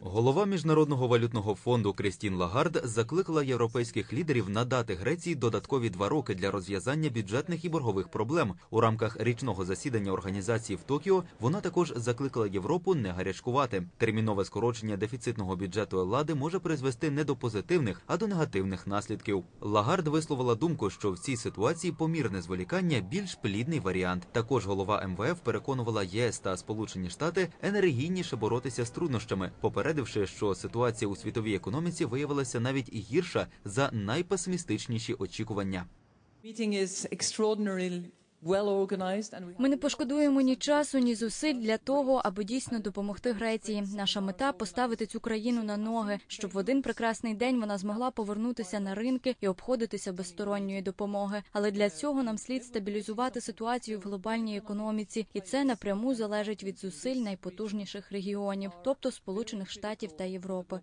Голова міжнародного валютного фонду Крістін Лагард закликала європейських лідерів надати Греції додаткові два роки для розв'язання бюджетних і боргових проблем. У рамках річного засідання організації в Токіо вона також закликала Європу не гарячкувати. Термінове скорочення дефіцитного бюджету Еллади може призвести не до позитивних, а до негативних наслідків. Лагард висловила думку, що в цій ситуації помірне зволікання більш плідний варіант. Також голова МВФ переконувала ЄС та Сполучені Штати енергійніше боротися з труднощами, попередивши, що ситуація у світовій економіці виявилася навіть гірша за найпесимістичніші очікування. meeting is extraordinarily Ми не пошкодуємо ні часу, ні зусиль для того, аби дійсно допомогти Греції. Наша мета поставити цю країну на ноги, щоб в один прекрасний день вона змогла повернутися на ринки і обходитися без сторонньої допомоги. Але для цього нам слід стабілізувати ситуацію в глобальній економіці, і це напряму залежить від зусиль найпотужніших регіонів, тобто Сполучених Штатів та Європи.